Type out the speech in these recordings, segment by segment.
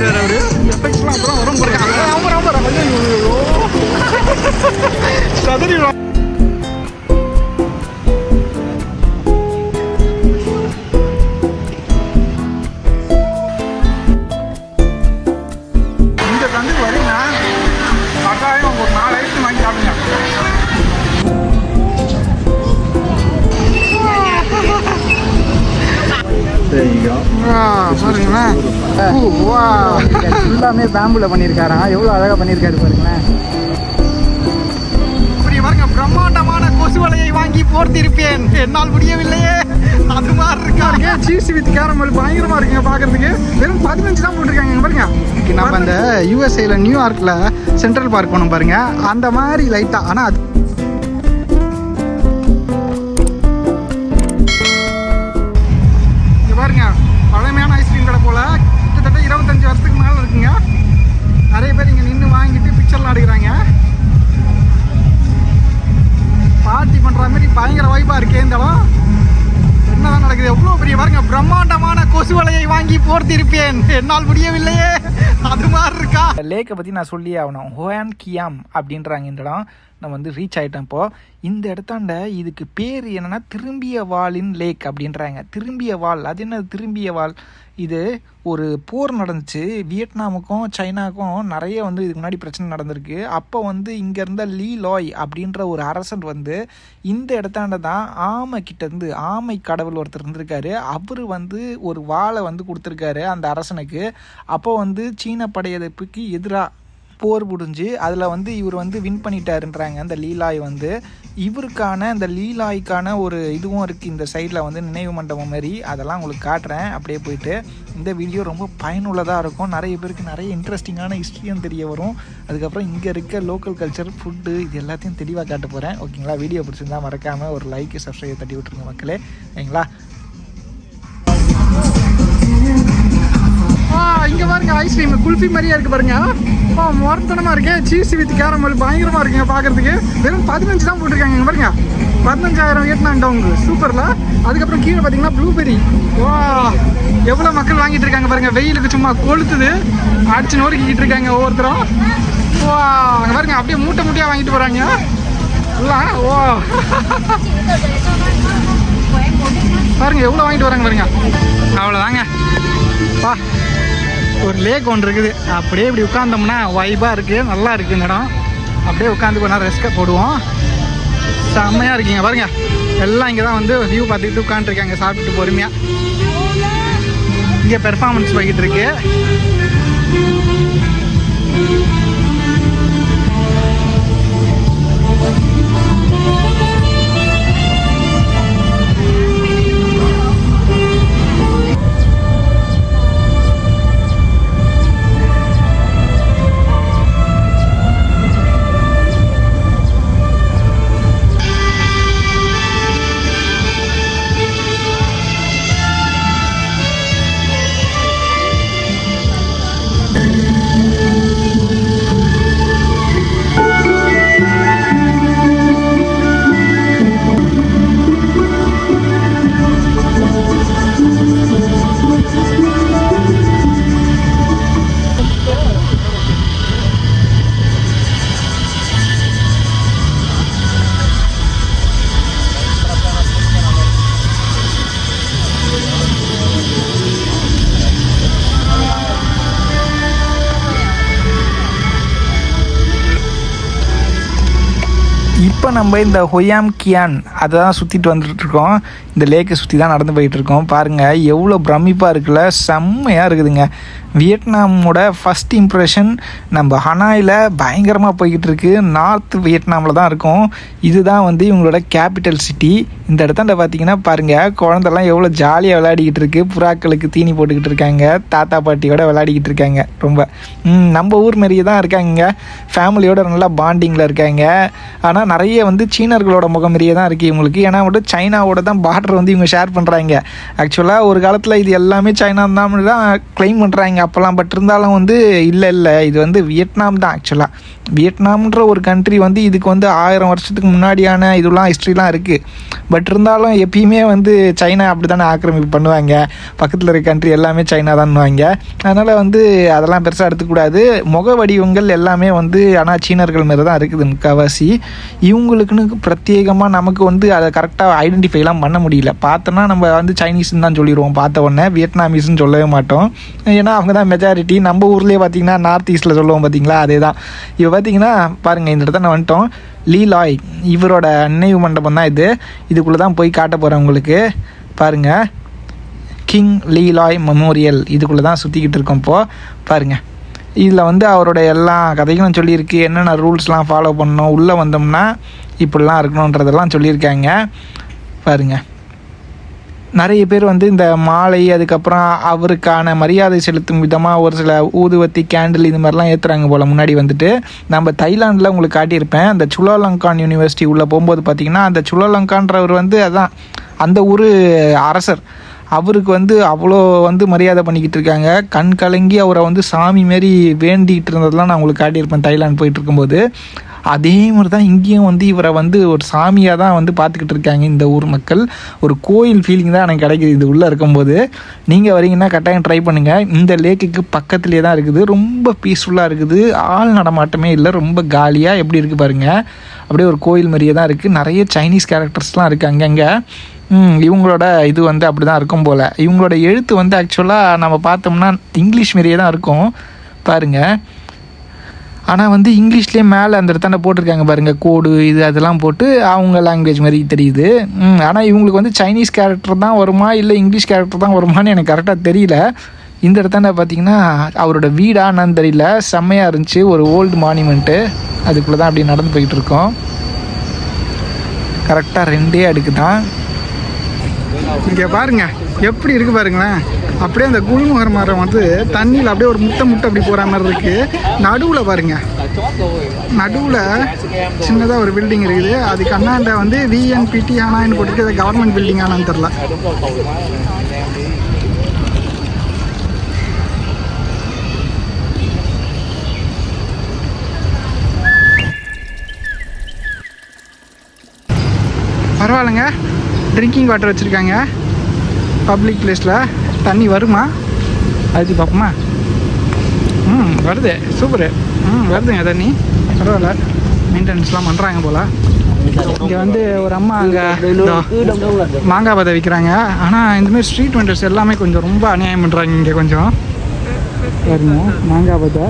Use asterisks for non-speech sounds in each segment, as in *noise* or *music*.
பண்ணிக்கிறாரு அவரு. எஃபெக்ட்ஸ்லாம் அப்புறம் வரும் போறாங்க ரொம்ப ரொம்ப ஐயோ சதுரிடும் இந்த தந்து வரீங்க கட்டாயம் ஒரு நாலு ஃபுல்லாமே பேம்புல பண்ணியிருக்காராம் எவ்வளோ அழகாக பண்ணியிருக்காரு பாருங்களேன். இப்படி பாருங்க பிரம்மாண்டமான கொசு வலையை வாங்கி போர்த்திருப்பேன். என்னால் முடியவில்லையே. அது மாதிரி இருக்காருங்க சீஸ் வித் கேரமல் பயங்கரமா இருக்குங்க பாக்குறதுக்கு வெறும் பதினஞ்சு தான் போட்டிருக்காங்க பாருங்க. நம்ம அந்த யூஎஸ்ஏல நியூயார்க்ல சென்ட்ரல் பார்க் போனோம் பாருங்க. அந்த மாதிரி லைட்டா ஆனா அது பிரம்மாண்டமான கொசு வலையை வாங்கி போர்த்திருப்பேன். என்னால் முடியவில்லையே. அது மாதிரி இருக்கா? லேக்கை பற்றி நான் சொல்லியே ஆகணும். ஹோயான் கியாம் அப்படின்றாங்க இந்த இடம். நம்ம வந்து ரீச் ஆகிட்டோம் இப்போது இந்த இடத்தாண்ட இதுக்கு பேர் என்னென்னா திரும்பிய வாளின் லேக் அப்படின்றாங்க. திரும்பிய வால் அது என்ன திரும்பிய வால் இது ஒரு போர் நடந்துச்சு. வியட்நாமுக்கும் சைனாக்கும் நிறைய வந்து இதுக்கு முன்னாடி பிரச்சனை நடந்திருக்கு. அப்போ வந்து இங்கே இருந்த லீ லாய் அப்படின்ற ஒரு அரசன் வந்து இந்த இடத்தாண்ட தான் ஆமை கிட்டேருந்து ஆமை கடவுள் ஒருத்தர் இருந்திருக்காரு. அவர் வந்து ஒரு வாழை வந்து கொடுத்துருக்காரு அந்த அரசனுக்கு. அப்போ வந்து சீன படையெடுப்புக்கு எதிராக போர் முடிஞ்சு அதில் வந்து இவர் வந்து வின் பண்ணிட்டாருன்றாங்க அந்த லீலாய் வந்து. இவருக்கான அந்த லீலாய்க்கான ஒரு இதுவும் இருக்குது இந்த சைடில் வந்து நினைவு மண்டபம் மாதிரி அதெல்லாம் உங்களுக்கு காட்டுறேன். அப்படியே போயிட்டு இந்த வீடியோ ரொம்ப பயனுள்ளதாக இருக்கும். நிறைய பேருக்கு நிறைய இன்ட்ரெஸ்டிங்கான ஹிஸ்ட்ரியும் தெரிய வரும். அதுக்கப்புறம் இங்கே இருக்க லோக்கல் கல்ச்சர் ஃபுட்டு இது எல்லாத்தையும் தெளிவாக காட்ட போகிறேன் ஓகேங்களா வீடியோ பிடிச்சிருந்தா மறக்காமல் ஒரு லைக் சப்ஸ்கிரைப் தட்டி விட்டுருங்க மக்களே. ஓகேங்களா இங்க பாருங்க ஐஸ்கிரீம் குல்ஃபி மாதிரியே இருக்கு பாருங்க. ஆ மொரத்தனமா இருக்கு. சீஸ் வித் கேரமல் பயங்கரமா இருக்குங்க பாக்குறதுக்கு. வெறும் பதினஞ்சு தான் போட்டிருக்காங்க பாருங்க. பதினஞ்சாயிரம் வியட்நாம் டவுங்க சூப்பர்ல. அதுக்கப்புறம் கீழே பாத்தீங்கன்னா ப்ளூபெரி வா எவ்வளவு மக்கள் வாங்கிட்டு இருக்காங்க பாருங்க. வெயிலுக்கு சும்மா கொளுத்துது. அடிச்சு நொறுக்கிக்கிட்டு இருக்காங்க ஒவ்வொருத்தரும். வா அங்க பாருங்க அப்படியே மூட்டை மூட்டையா வாங்கிட்டு போறாங்க. ஓ பாருங்க எவ்வளவு வாங்கிட்டு வராங்க பாருங்க. அவ்வளோதாங்க வா. ஒரு லேக் ஒன்று இருக்குது. அப்படியே இப்படி உட்காந்தோம்னா வைபாக இருக்குது நல்லா இருக்குது இந்த இடம். அப்படியே உட்காந்து போனால் ரெஸ்க்கை போடுவோம். செம்மையாக இருக்கீங்க. பாருங்கள் எல்லாம் இங்கே தான் வந்து வியூ பார்த்துக்கிட்டு உட்காந்துருக்காங்க சாப்பிட்டுட்டு பொறுமையாக இங்கே பெர்ஃபார்மன்ஸ் போய்கிட்டு இருக்கு. நம்ம இந்த ஹொயாம் கியான் அதை தான் சுற்றிட்டு வந்துட்டு இருக்கோம் இந்த லேக்கை சுற்றி தான் நடந்து போயிட்டு இருக்கோம் பாருங்கள் எவ்வளோ பிரமிப்பாக இருக்குல்ல. செம்மையாக இருக்குதுங்க. வியட்நாமோட ஃபஸ்ட் இம்ப்ரெஷன் நம்ம ஹனாயில் பயங்கரமாக போய்கிட்டு இருக்கு நார்த் வியட்நாமில் தான் இருக்கும். இதுதான் வந்து இவங்களோட கேபிட்டல் சிட்டி இந்த இடத்தாண்ட பார்த்தீங்கன்னா பாருங்கள் குழந்தெல்லாம் எவ்வளோ ஜாலியாக விளையாடிக்கிட்டு இருக்கு புறாக்களுக்கு தீனி போட்டுக்கிட்டு இருக்காங்க. தாத்தா பாட்டியோட விளையாடிக்கிட்டு இருக்காங்க. ரொம்ப. நம்ம ஊர் மாரியே தான் இருக்காங்க. ஃபேமிலியோட நல்லா பாண்டிங்கில் இருக்காங்க. ஆனால் நிறைய வந்து சீனர்களோட முகம் மாரியே தான் இருக்குது இவங்களுக்கு. ஏன்னா மட்டும் சைனாவோட தான் பார்டர் வந்து இவங்க ஷேர் பண்ணுறாங்க ஆக்சுவலாக ஒரு காலத்தில் இது எல்லாமே சைனா தான் தான் க்ளைம் பண்ணுறாங்க சொல்கிறாங்க அப்போல்லாம் பட் இருந்தாலும் வந்து இல்லை இல்லை. இது வந்து வியட்நாம் தான் ஆக்சுவலாக வியட்நாம்ன்ற ஒரு கண்ட்ரி வந்து இதுக்கு வந்து ஆயிரம் வருஷத்துக்கு முன்னாடியான இதெல்லாம் ஹிஸ்ட்ரிலாம் இருக்குது பட் இருந்தாலும் எப்பயுமே வந்து சைனா அப்படி தானே ஆக்கிரமிப்பு பண்ணுவாங்க. பக்கத்தில் இருக்க கண்ட்ரி எல்லாமே சைனா தான்னுவாங்க அதனால் வந்து அதெல்லாம் பெருசாக எடுத்துக்கூடாது. முக வடிவங்கள் எல்லாமே வந்து ஆனால் சீனர்கள் மாரி தான் இருக்குது முக்கால்வாசி இவங்களுக்குன்னு பிரத்யேகமாக நமக்கு வந்து அதை கரெக்டாக ஐடென்டிஃபைலாம் பண்ண முடியல. பார்த்தோன்னா நம்ம வந்து சைனீஸ்ன்னு தான் சொல்லிடுவோம் பார்த்த உடனே வியட்நாமீஸ்ன்னு சொல்லவே மாட்டோம். ஏன்னா அவங்க தான் மெஜாரிட்டி நம்ம ஊர்லேயே பார்த்தீங்கன்னா நார்த் ஈஸ்ட்டில் சொல்லுவோம் பார்த்தீங்களா அதே தான் இப்போ பார்த்தீங்கன்னா பாருங்கள் இந்த இடத்த நான் வந்துட்டோம். லீலாய் இவரோட நினைவு மண்டபம் தான் இது. இதுக்குள்ளே தான் போய் காட்ட போகிறேன் உங்களுக்கு. பாருங்கள் கிங் லீலாய் மெமோரியல் இதுக்குள்ளே தான் சுற்றிக்கிட்டு இருக்கோம் இப்போது பாருங்கள் இதில் வந்து அவரோட எல்லா கதைகளும் சொல்லியிருக்கு. என்னென்ன ரூல்ஸ்லாம் ஃபாலோ பண்ணணும் உள்ளே வந்தோம்னா இப்படிலாம் இருக்கணுன்றதெல்லாம் சொல்லியிருக்காங்க. பாருங்கள் நிறைய பேர் வந்து இந்த மாலை அதுக்கப்புறம் அவருக்கான மரியாதை செலுத்தும் விதமாக ஒரு சில ஊதுவத்தி கேண்டில் இது மாதிரிலாம் ஏற்றுறாங்க போல். முன்னாடி வந்துட்டு நம்ம தைலாண்டில் உங்களுக்கு காட்டியிருப்பேன். அந்த சுலோலங்கான் யூனிவர்சிட்டி உள்ளே போகும்போது பார்த்தீங்கன்னா அந்த சுலோலங்கான்றவர் வந்து அதான் அந்த ஊர் அரசர். அவருக்கு வந்து அவ்வளோ வந்து மரியாதை பண்ணிக்கிட்டு இருக்காங்க. கண் கலங்கி அவரை வந்து சாமி மாரி வேண்டிகிட்டு இருந்ததெல்லாம் நான் உங்களுக்கு காட்டியிருப்பேன் தைலாண்ட் போயிட்டு இருக்கும்போது. அதே மாதிரி தான் இங்கேயும் வந்து இவரை வந்து ஒரு சாமியாக தான் வந்து பார்த்துக்கிட்டு இருக்காங்க இந்த ஊர் மக்கள். ஒரு கோயில் ஃபீலிங் தான் எனக்கு கிடைக்குது. இது உள்ளே இருக்கும்போது நீங்கள் வரீங்கன்னா கட்டாயம் ட்ரை பண்ணுங்கள் இந்த லேக்குக்கு பக்கத்துலேயே தான் இருக்குது. ரொம்ப பீஸ்ஃபுல்லாக இருக்குது. ஆள் நடமாட்டமே இல்லை. ரொம்ப காலியாக எப்படி இருக்குது பாருங்கள் அப்படியே ஒரு கோயில் மாதிரியே தான் இருக்குது நிறைய சைனீஸ் கேரக்டர்ஸ்லாம் இருக்குது அங்கங்கே. ம், இவங்களோட இது வந்து அப்படி தான் இருக்கும் போல். இவங்களோட எழுத்து வந்து ஆக்சுவலாக நம்ம பார்த்தோம்னா இங்கிலீஷ் மாரியே தான் இருக்கும். பாருங்கள் ஆனால் வந்து இங்கிலீஷ்லேயே மேலே அந்த இடத்தாண்ட போட்டிருக்காங்க பாருங்கள் கோடு இது அதெல்லாம் போட்டு அவங்க லாங்குவேஜ் மாதிரி தெரியுது. ம், ஆனால் இவங்களுக்கு வந்து சைனீஸ் கேரக்டர் தான் வருமா இல்லை இங்கிலீஷ் கேரக்டர் தான் வருமான்னு எனக்கு கரெக்டாக தெரியல. இந்த இடத்தாண்ட பார்த்தீங்கன்னா அவரோட வீடா என்னன்னு தெரியல. செம்மையாக இருந்துச்சு ஒரு ஓல்டு மானுமெண்ட்டு அதுக்குள்ளே தான் அப்படி நடந்து போயிட்டு இருக்கோம். கரெக்டாக ரெண்டே அடுக்கு தான் இங்கே பாருங்க. எப்படி இருக்கு பாருங்களேன். அப்படியே அந்த குல்முகர் மரம் வந்து தண்ணியில் அப்படியே ஒரு முட்டை முட்டை அப்படி போகிற மாதிரி இருக்கு. நடுவில் பாருங்க. நடுவில் சின்னதாக ஒரு பில்டிங் இருக்குது. அதுக்கு அண்ணாண்ட வந்து விஎன்பிடி ஆனான்னு போட்டுட்டு கவர்மெண்ட் பில்டிங் ஆனான்னு தெரில பரவாயில்லைங்க. ட்ரிங்கிங் வாட்டர் வச்சுருக்காங்க. பப்ளிக் பிளேஸில் தண்ணி வருமா? அது பார்ப்போமா? ம் வருது. சூப்பரு. ம் வருதுங்க தண்ணி. பரவாயில்ல. மெயின்டெனன்ஸ்லாம் பண்ணுறாங்க போல். இங்கே வந்து ஒரு அம்மா அங்கே மாங்காய் பதை விற்கிறாங்க ஆனால் இந்தமாதிரி ஸ்ட்ரீட் வெண்டர்ஸ் எல்லாமே கொஞ்சம் ரொம்ப அநியாயம் பண்ணுறாங்க இங்கே கொஞ்சம். பாருங்க மாங்காய் பதை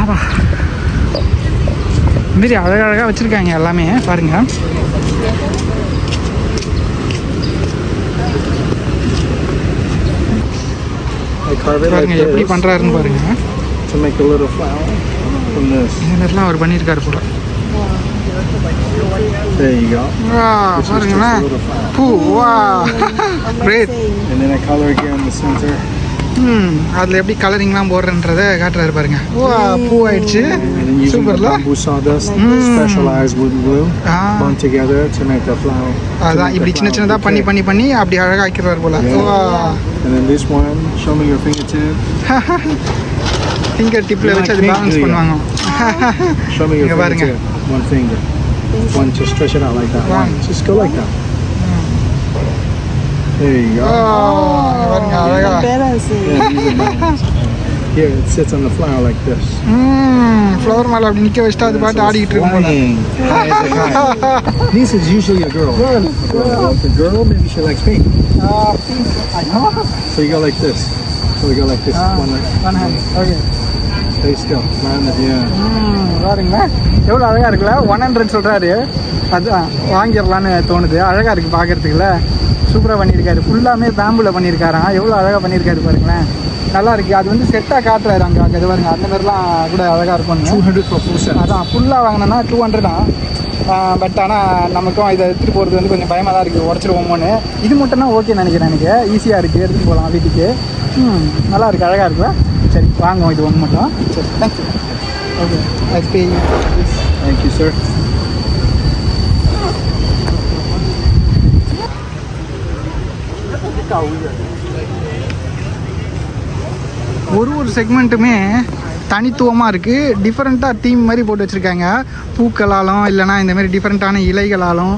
ஆவா மாரி அழகழகாக வச்சுருக்காங்க எல்லாமே. பாருங்கள் I carve it like பாருங்க எப்படி பண்ணுறாருன்னு பாருங்க to make a little flower from this. இந்த மாதிரிலாம் அவர் பண்ணியிருக்காரு போல There you go. வா This is just a பாருங்களேன் little flower. பூ வா great And then I color again in the center. ம் அதில் எப்படி கலரிங்லாம் போடுறன்றதை காட்டுறாரு பாருங்க வா பூ ஆயிடுச்சு சூப்பர்ல bamboo sawdust, Mm. specialized wooden glue, ah bound together to make the flower. to அதான் இப்படி சின்ன சின்னதாக பண்ணி. பண்ணி பண்ணி அப்படி அழகாக ஆக்கிடுவார் போல. வா And then this one, show me your fingertip. Finger டிப்பில் வச்சு அது Pink பேலன்ஸ் இல்லையா? பண்ணுவாங்க Show me your இங்க பாருங்க. fingertip. One finger. One, just stretch it out like that. One. One. Just go like that. There you O go. பாருங்க அழகா Yeah, use it balance. *laughs* Here, it sits on the flower like this. ம் flower மேலே அப்படி நிற்க வச்சுட்டு அது பாட்டு ஆடிக்கிட்டு இருக்கும் போல. *laughs* This is usually a girl. Like a girl, maybe she likes pink. So you go like this. So we go like this. Ah. One, like, one hand okay stay still. Land it, yeah. ம் பாருங்களா எவ்வளோ அழகாக இருக்குல்ல one hundred சொல்கிறாரு அதுதான் வாங்கிடலான்னு தோணுது அழகாக இருக்குது பார்க்குறதுக்குல சூப்பராக பண்ணியிருக்காரு ஃபுல்லாமே பேம்பில் பண்ணியிருக்காராம் எவ்வளோ அழகாக பண்ணியிருக்காரு பாருங்களேன் நல்லா இருக்கு. அது வந்து செட்டாக காட்டுறாரு அங்கே அங்கே இது பாருங்க. அந்த மாதிரிலாம் கூட அழகாக 200 for full set. அதான் ஃபுல்லாக வாங்கினோன்னா டூ ஹண்ட்ரடா பட் ஆனால் நமக்கும் இதை எடுத்துகிட்டு போகிறது வந்து கொஞ்சம் பயமாக தான் இருக்குது உடச்சிருவோமோன்னு. இது மட்டும்னா ஓகே நினைக்கிறேன் எனக்கு. ஈஸியாக இருக்குது எடுத்துகிட்டு போகலாம் வீட்டுக்கு. ம் நல்லா இருக்குது அழகாக இருக்குல்ல சரி வாங்குவோம். இது ஒன்று மட்டும். சரி thank you okay I pay Thank you, sir. ஒரு ஒரு செக்மெண்ட்டுமே தனித்துவமாக இருக்குது டிஃப்ரெண்ட்டாக தீம் மாதிரி போட்டு வச்சுருக்காங்க. பூக்களாலும் இல்லைனா இந்தமாரி டிஃப்ரெண்ட்டான இலைகளாலும்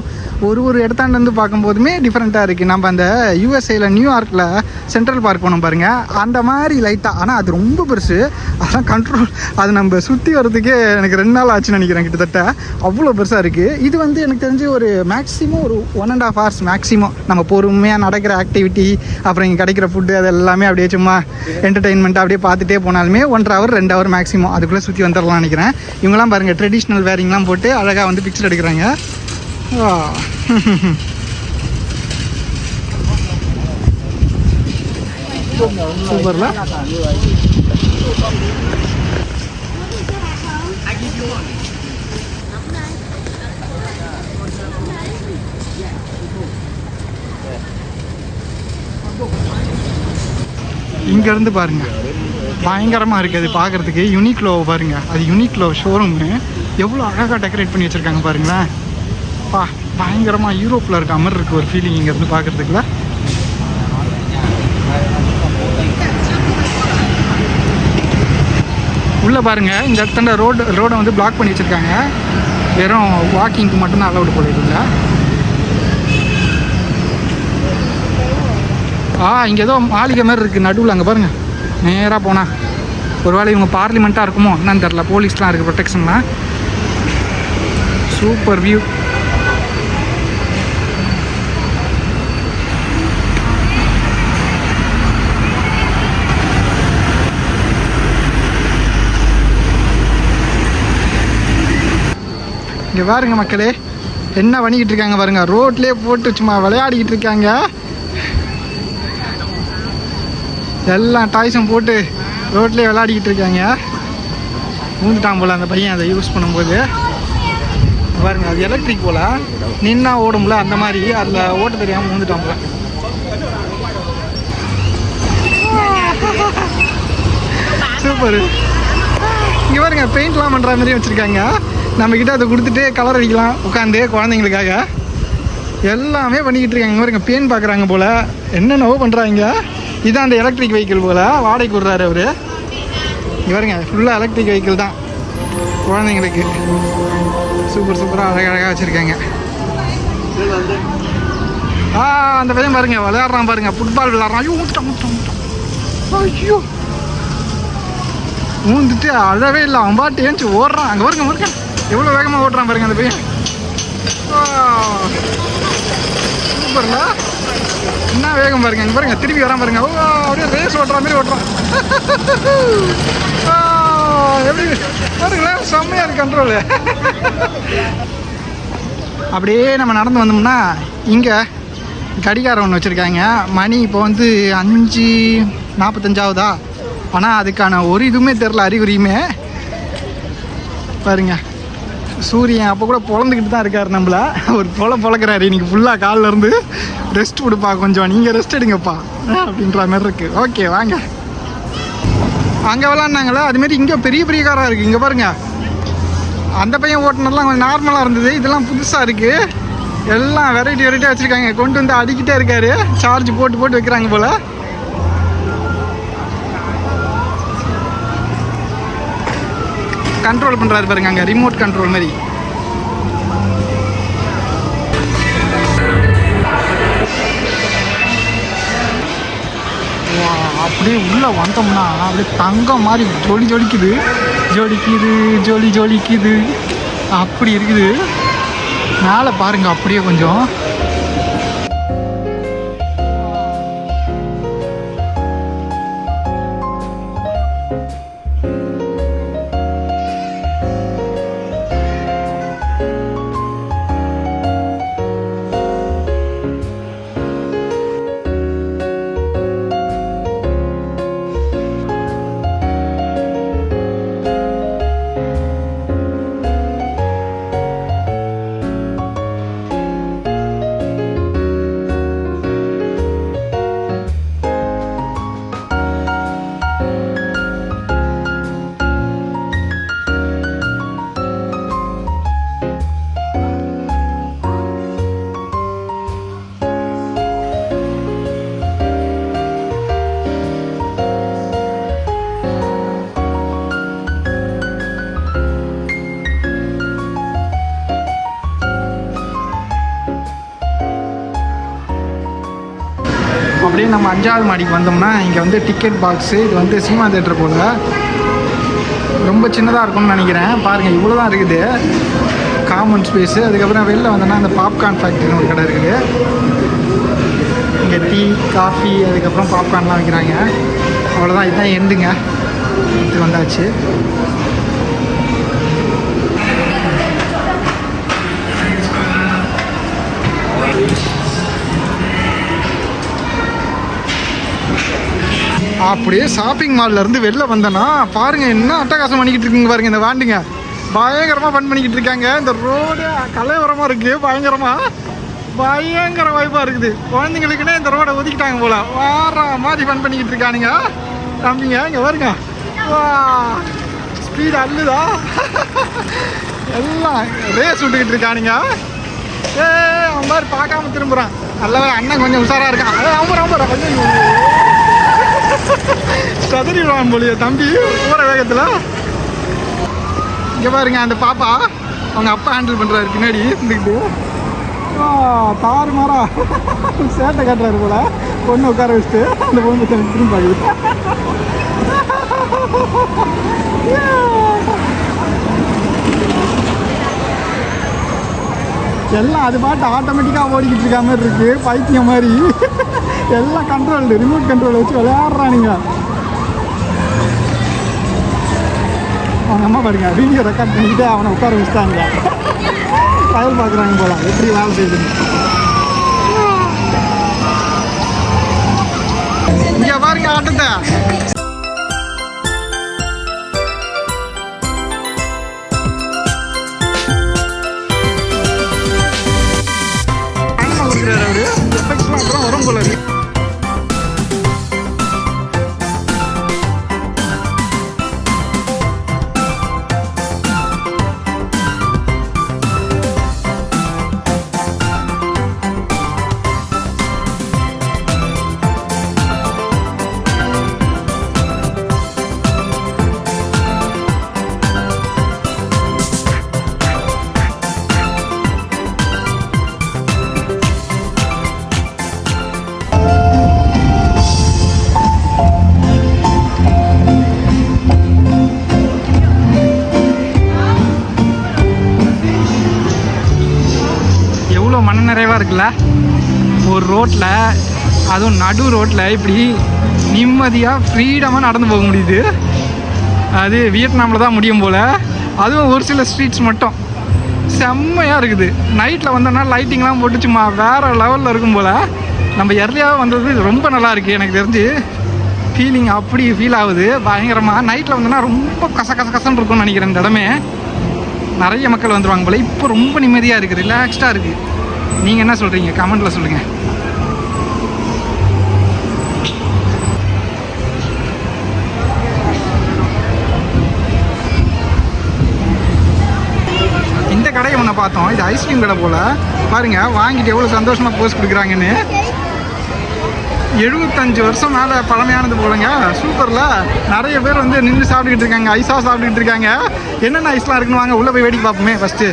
ஒரு ஒரு இடத்தாண்டருந்து பார்க்கும்போதுமே டிஃப்ரெண்ட்டாக இருக்குது நம்ம அந்த யூஎஸ்ஏல நியூயார்க்கில் சென்ட்ரல் பார்க் போனோம் பாருங்கள் அந்த மாதிரி லைட்டாக ஆனால் அது ரொம்ப பெருசு. அதெல்லாம் கண்ட்ரோல் அது நம்ம சுற்றி வர்றதுக்கே எனக்கு ரெண்டு நாள் ஆச்சுன்னு நினைக்கிறேன் கிட்டத்தட்ட. அவ்வளோ பெருசாக இருக்குது இது வந்து எனக்கு தெரிஞ்சு ஒரு மேக்ஸிமம் ஒரு one and half hours maximum நம்ம பொறுமையாக நடக்கிற ஆக்டிவிட்டி அப்புறம் இங்கே கிடைக்கிற ஃபுட்டு அது எல்லாமே அப்படியே சும்மா என்டர்டெயின்மெண்ட்டாக அப்படியே பார்த்துட்டே போனாலுமே ஒன்றரை ஹவர் ரெண்டு ஹவர் மேக்ஸிமம் அதுக்குள்ளே சுற்றி வந்துடலாம் நினைக்கிறேன். இவங்களாம் பாருங்கள் ட்ரெடிஷ்னல் வேரிங்லாம் போட்டு அழகாக வந்து பிக்சர் எடுக்கிறாங்க. சூப்பர்ல. இங்க இருந்து பாருங்க. பயங்கரமா இருக்கு அது பார்க்கறதுக்கு யூனிக்லோ பாருங்க. அது யூனிக்லோ ஷோரூமு எவ்வளோ அழகாக டெக்கரேட் பண்ணி வச்சிருக்காங்க பாருங்களேன். பா பயங்கரமாக யூரோப்பில் இருக்க மாதிரி இருக்குது ஒரு ஃபீலிங் இங்கேருந்து பார்க்குறதுக்குள்ள. உள்ளே பாருங்கள் பாருங்க இந்த இடத்துல ரோடு ரோடை வந்து பிளாக் பண்ணி வச்சுருக்காங்க. வெறும் வாக்கிங்க்கு மட்டும்தான் அலௌடு போடுறதுல ஆ இங்கே ஏதோ மாளிகை மாதிரி இருக்குது நடுவில் அங்கே பாருங்கள் நேராக போனால் ஒருவேளை இவங்க பார்லிமெண்ட்டாக இருக்குமோ என்னன்னு தெரில போலீஸ்லாம் இருக்குது ப்ரொடெக்ஷன்லாம் சூப்பர் வியூ இங்கே பாருங்க மக்களே என்ன பண்ணிக்கிட்டு இருக்காங்க பாருங்க. ரோட்லேயே போட்டு சும்மா விளையாடிக்கிட்டு இருக்காங்க. எல்லாம் டாய்ஸும் போட்டு ரோட்லேயே விளையாடிக்கிட்டு இருக்காங்க. ஊந்துட்டான் போல அந்த பையன் அதை யூஸ் பண்ணும்போது. பாருங்க அது எலக்ட்ரிக் போல. நின்னா ஓடும்ல அந்த மாதிரி அதில் ஓட்ட தெரியாமல் ஊந்துட்டான் போல. *laughs* சூப்பர் இங்கே பாருங்க பெயிண்ட்லாம் பண்ணுற மாதிரி வச்சுருக்காங்க. நம்மக்கிட்ட அதை கொடுத்துட்டு கலர் அடிக்கலாம் உட்காந்து குழந்தைங்களுக்காக. எல்லாமே பண்ணிக்கிட்டு இருக்காங்க. இங்கே பாருங்க பேன் பார்க்குறாங்க போல். என்னென்னவோ பண்ணுறாங்க இதான் அந்த எலக்ட்ரிக் வெஹிக்கிள் போல். வாடகைக்கு விட்றாரு அவர். இங்கே பாருங்க ஃபுல்லாக எலக்ட்ரிக் வெஹிக்கிள் தான். குழந்தைங்களுக்கு சூப்பர் சூப்பராக அழகழகாக வச்சுருக்காங்க. ஆ அந்த பையன் பாருங்க விளையாடுறான் பாருங்க. ஃபுட்பால் விளையாடுறான். ஐயோ ஐயோ. ஊந்துட்டு அழவே இல்லை. அவன் பாட்டு ஏஞ்சி ஓடுறான். அங்கே வருங்க பாருங்க. எவ்வளோ வேகமாக ஓடுறான் பாருங்க அந்த பையன். சூப்பர்ல என்ன வேகம் பாருங்க இங்கே பாருங்க. திருப்பி வரான் பாருங்க. ஓ அப்படியே ரேஸ் ஓட்டுற மாதிரி ஓட்டுறான். எப்படி? பாருங்களேன் செம்மையா இருக்கு கண்ட்ரோலு அப்படியே நம்ம நடந்து வந்தோம்னா இங்கே கடிகாரம் ஒன்று வச்சுருக்காங்க. மணி இப்போ வந்து அஞ்சு நாற்பத்தஞ்சாவதா ஆனால் அதுக்கான ஒரு இதுவுமே தெரில அறிகுறியுமே. பாருங்க. சூரியன் அப்போ கூட பொழந்துக்கிட்டு தான் இருக்கார் நம்மள. ஒரு பொல பொழக்கிறாரு. இன்னைக்கு ஃபுல்லாக காலில் இருந்து ரெஸ்ட் கொடுப்பா கொஞ்சம். நீங்கள் ரெஸ்ட் எடுங்கப்பா. அப்படின்ற மாதிரி இருக்குது ஓகே வாங்க. அங்கே விளாட்னாங்களா? அதுமாரி இங்கே பெரிய பெரிய காராக இருக்குது இங்கே பாருங்கள் அந்த பையன் ஓட்டுனதெல்லாம் கொஞ்சம் நார்மலாக இருந்தது. இதெல்லாம் புதுசாக இருக்குது எல்லாம் வெரைட்டி வெரைட்டியாக வச்சுருக்காங்க. கொண்டு வந்து அடிக்கிட்டே இருக்காரு. சார்ஜ் போட்டு போட்டு வைக்கிறாங்க போல். கண்ட்ரோல் பண்ணுறாரு பாருங்க அங்கே ரிமோட் கண்ட்ரோல் மாதிரி. அப்படியே உள்ளே வந்தோம்னா அப்படியே தங்கம் மாதிரி ஜொலி ஜொலிக்குது. ஜொலிக்குது ஜொலி ஜொலிக்குது. அப்படி இருக்குது. மேலே பாருங்க அப்படியே கொஞ்சம். நம்ம அஞ்சாவது மாடிக்கு வந்தோம்னா இங்கே வந்து டிக்கெட் பாக்ஸு இது வந்து சினிமா தேட்டர் போல். ரொம்ப சின்னதாக இருக்கும்னு நினைக்கிறேன். பாருங்கள் இவ்வளோ தான் இருக்குது. காமன் ஸ்பேஸு அதுக்கப்புறம் வெளில வந்தோன்னா அந்த பாப்கார்ன் ஃபேக்ட்ரின்னு ஒரு கடை இருக்குது. இங்கே டீ காஃபி அதுக்கப்புறம் பாப்கார்ன்லாம் வைக்கிறாங்க. அவ்வளோதான் இதுதான் எண்டுங்க இது வந்தாச்சு. அப்படியே ஷாப்பிங் மால்ல இருந்து வெளில வந்தேன்னா பாருங்க என்ன அட்டகாசம் பண்ணிக்கிட்டு இருக்குங்க பாருங்க இந்த வாண்டிங்க. பயங்கரமா ஃபன் பண்ணிக்கிட்டு இருக்காங்க. இந்த ரோடு கலைவரமா இருக்கு பயங்கரமா. பயங்கர வாய்ப்பா இருக்குது. குழந்தைங்களுக்குன்னே இந்த ரோடை ஒதுக்கிட்டாங்க போல. வார மாதிரி ஃபன் பண்ணிக்கிட்டு இருக்கானுங்க. தம்பிங்க இங்க பாருங்க. வா ஸ்பீடு அல்லுதா எல்லாம் ரேஸ் விட்டுக்கிட்டு இருக்கானுங்க. ஏ அவன் மாதிரி பார்க்காம திரும்புறான். நல்லவே அண்ணன் கொஞ்சம் உஷாரா இருக்கான். அவன் ரொம்ப கொஞ்சம் சதறிடுவான் போலிய தம்பி. போகிற வேகத்தில். இங்கே பாருங்க அந்த பாப்பா அவங்க அப்பா ஹேண்டில் பண்ணுறாரு பின்னாடி இருந்துக்கிட்டு ஆ, தாறு மாறா. சேட்டை கட்டுறாரு போல. பொண்ணு உட்கார வச்சுட்டு அந்த பொண்ணு திரும்பி பார்க்குது எல்லாம் அது பாட்டு ஆட்டோமேட்டிக்காக ஓடிக்கிட்டு இருக்க மாதிரி இருக்கு. பைத்தியம் மாதிரி. எல்லாம் கண்ட்ரோல் ரிமோட் கண்ட்ரோல் வச்சு விளையாடுறானுங்க. அவங்க அம்மா பாருங்க வீடியோ ரெக்கார்ட் பண்ணிக்கிட்டு அவனை உட்கார வச்சுட்டாங்க. ட்ரையல் பார்க்குறாங்க போல எப்படி வேலை செய்யுதுன்னு. இங்கே பாருங்க ஆட்டத்தை. பயங்கரமா வரும் போல இருக்கு. மனநிறைவாக இருக்குல்ல? ஒரு ரோட்டில் அதுவும் நடு ரோட்டில் இப்படி நிம்மதியாக ஃப்ரீடமாக நடந்து போக முடியுது. அது வியட்நாமில் தான் முடியும் போல். அதுவும் ஒரு சில ஸ்ட்ரீட்ஸ் மட்டும். செம்மையாக இருக்குது. நைட்டில் வந்தோன்னா லைட்டிங்லாம் போட்டு சும்மா வேறு லெவலில் இருக்கும் போல். நம்ம எர்லியாக வந்தது ரொம்ப நல்லா இருக்குது எனக்கு தெரிஞ்சு. ஃபீலிங் அப்படி ஃபீல் ஆகுது. பயங்கரமாக நைட்டில் வந்தோன்னா ரொம்ப கச கச கசன்னு இருக்கும்னு நினைக்கிறேன் இந்த இடமே. நிறைய மக்கள் வந்துருவாங்க போல். இப்போ ரொம்ப நிம்மதியாக இருக்குது ரிலாக்ஸ்டாக இருக்குது நீங்கள் என்ன சொல்கிறீங்க கமெண்ட்டில் சொல்லுங்கள் இந்த கடையை ஒன்று பார்த்தோம். இது ஐஸ்கிரீம் கடை போல். பாருங்கள் வாங்கிட்டு எவ்வளோ சந்தோஷமாக போஸ்ட் கொடுக்குறாங்கன்னு. எழுபத்தஞ்சு வருஷம் மேலே பழமையானது போலங்க. சூப்பரில். நிறைய பேர் வந்து நின்று சாப்பிட்டுக்கிட்டு இருக்காங்க. ஐஸாக சாப்பிட்டுக்கிட்டு இருக்காங்க. என்னென்ன ஐஸ்லாம் இருக்குன்னு வாங்க. உள்ளே போய் வேடிக்கை பார்ப்போமே ஃபஸ்ட்டு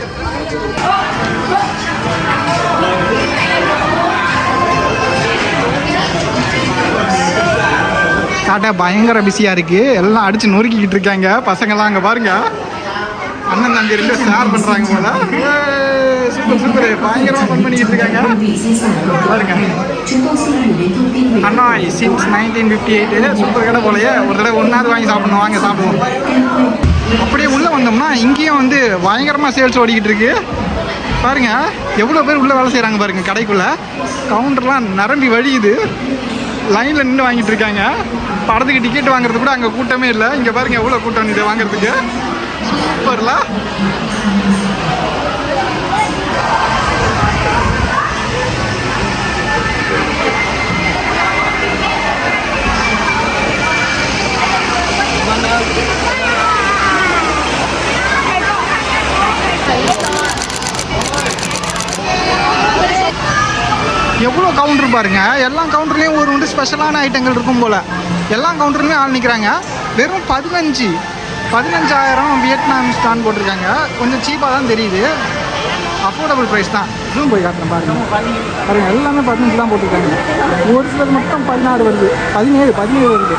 காட்டா பயங்கர பிஸியாக இருக்குது எல்லாம் அடித்து நொறுக்கிக்கிட்டு இருக்காங்க. பசங்கள்லாம் அங்கே பாருங்க. அண்ணன் தம்பி ரெண்டு ஷேர் பண்ணுறாங்க போல. சூப்பர் சூப்பர் பயங்கரமாக ஃபன் பண்ணிக்கிட்டு இருக்காங்க. பாருங்க. அண்ணா since nineteen fifty eight super கடை போலயே. ஒரு தடவை ஒன்றாவது வாங்கி சாப்பிடணும். வாங்க சாப்பிடுவோம். அப்படியே உள்ளே வந்தோம்னா இங்கேயும் வந்து பயங்கரமாக சேல்ஸ் ஓடிக்கிட்டு இருக்கு. பாருங்க. எவ்வளோ பேர் உள்ளே வேலை செய்கிறாங்க பாருங்க கடைக்குள்ளே. கவுண்டர்லாம் நிரம்பி வழியுது. லைனில் நின்று வாங்கிட்டு இருக்காங்க. படத்துக்கு டிக்கெட் வாங்குறது கூட அங்கே கூட்டமே இல்லை. இங்கே பாருங்க எவ்வளோ கூட்டம் இதை வாங்குறதுக்கு. சூப்பர்ல. எவ்வளோ கவுண்டர் பாருங்க. எல்லா கவுண்டர்லேயும் ஒரு வந்து ஸ்பெஷலான ஐட்டங்கள் இருக்கும் போல். எல்லா கவுண்டர்லையுமே ஆள் நிற்கிறாங்க வெறும் பதினஞ்சு பதினஞ்சாயிரம் வியட்நாம் ஸ்டான் போட்டிருக்காங்க. கொஞ்சம் சீப்பாக தான் தெரியுது. அஃபோர்டபுள் ப்ரைஸ் தான். ஜூம் போய் காட்டுறேன் பாருங்க. பாருங்க எல்லாமே பதினஞ்சு தான் போட்டிருக்காங்க. ஒரு சிலர் மட்டும் பதினாறு வருது. பதினேழு பதினேழு வருது.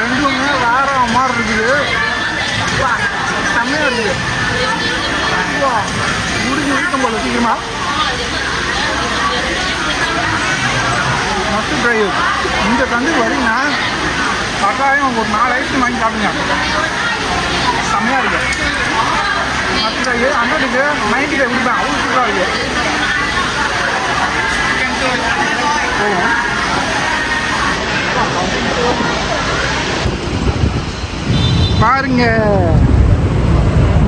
ரெண்டுமே வேற மாதிரி இருக்குது. செம்மையாக இருக்குது. முடிஞ்சு இருக்கும் போல சீக்கிரமா. மஸ்ட் ட்ரைவ் இந்த தண்டு வரீங்கன்னா கட்டாயம் ஒரு நாலு ஐஸ்கிரீம் வாங்கி சாப்பிடுங்க. செம்மையாக இருக்கு. மஸ்ட் ட்ரைவ் ஹண்ட்ரடுக்கு நைன்டி ஃபைவ் கொடுப்பேன் அவ்வளோ சூப்பராக இருக்கு. போகும் பாருங்க.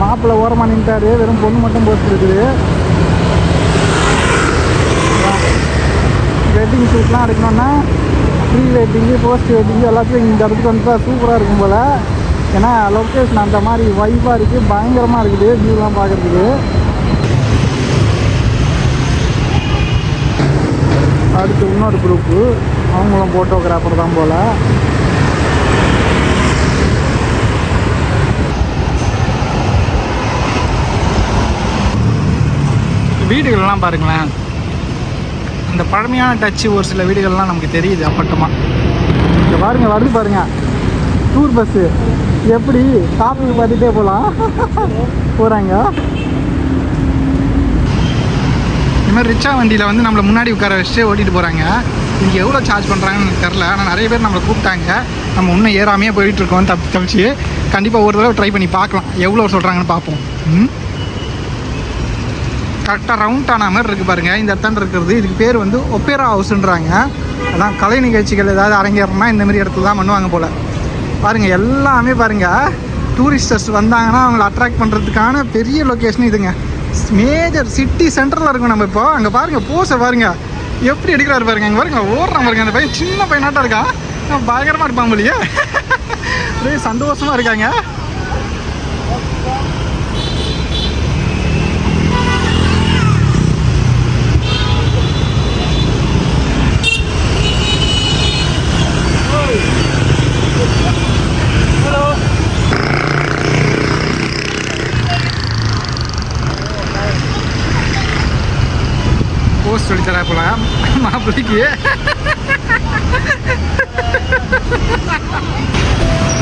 மாப்பிள்ளை ஓரமாக நின்ட்டாரு வெறும் பொண்ணு மட்டும் போட்டுருக்குது. வெட்டிங் ஷூட்லாம் எடுக்கணும்னா ப்ரீ வெட்டிங்கு போஸ்ட் வெட்டிங்கு எல்லாத்தையும் இந்த இடத்துக்கு வந்துட்டா சூப்பராக இருக்கும் போல். ஏன்னா லொக்கேஷன் அந்த மாதிரி வைப்பாக இருக்குது பயங்கரமாக இருக்குது வியூலாம் பார்க்குறதுக்கு. அடுத்து இன்னொரு குரூப்பு அவங்களும் ஃபோட்டோகிராஃபர் தான் போல். வீடுகள்லாம் பாருங்களேன். அந்த பழமையான டச்சு ஒரு சில வீடுகள்லாம் நமக்கு தெரியுது அப்பட்டமாக இங்கே பாருங்க வருது பாருங்க. டூர் பஸ்ஸு எப்படி டாப்பிங் பார்த்துட்டே போகலாம் போகிறாங்க இது மாதிரி ரிச்சா வண்டியில் வந்து நம்மளை முன்னாடி உட்கார வச்சுட்டு ஓட்டிகிட்டு போகிறாங்க இங்கே எவ்வளோ சார்ஜ் பண்ணுறாங்கன்னு எனக்கு தெரில ஆனால் நிறைய பேர் நம்மளை கூப்பிட்டாங்க. நம்ம இன்னும் ஏறாமையே போயிட்டுருக்கோம் தப்பி தப்பிச்சு. கண்டிப்பாக ஒரு தடவை ட்ரை பண்ணி பார்க்கலாம். எவ்வளோ சொல்கிறாங்கன்னு பார்ப்போம். ம்? கரெக்டாக ரவுண்ட் ஆன மாதிரி இருக்குது பாருங்கள் இந்த இடத்துல இருக்கிறது. இதுக்கு பேர் வந்து ஒப்பேரா ஹவுஸ்ன்றாங்க. அதான் கலை நிகழ்ச்சிகள் ஏதாவது அரங்கேறனா இந்தமாரி இடத்துல தான் பண்ணுவாங்க போல். பாருங்கள் எல்லாமே பாருங்கள் டூரிஸ்டர்ஸ் வந்தாங்கன்னா அவங்கள அட்ராக்ட் பண்ணுறதுக்கான பெரிய லொக்கேஷன் இதுங்க. மேஜர் சிட்டி சென்டரில் இருக்கும் நம்ம இப்போ. அங்கே பாருங்கள் போஸை பாருங்க. எப்படி எடுக்கிறாரு பாருங்க. அங்கே பாருங்க ஓடுறான் பாருங்க. அந்த பையன் சின்ன பையனாட்டம் இருக்கான். பயங்கரமாக இருப்பான் போலியே. அப்படியே *laughs* சந்தோஷமாக இருக்காங்க. saya pulang *laughs* maaf lagi ya. *laughs*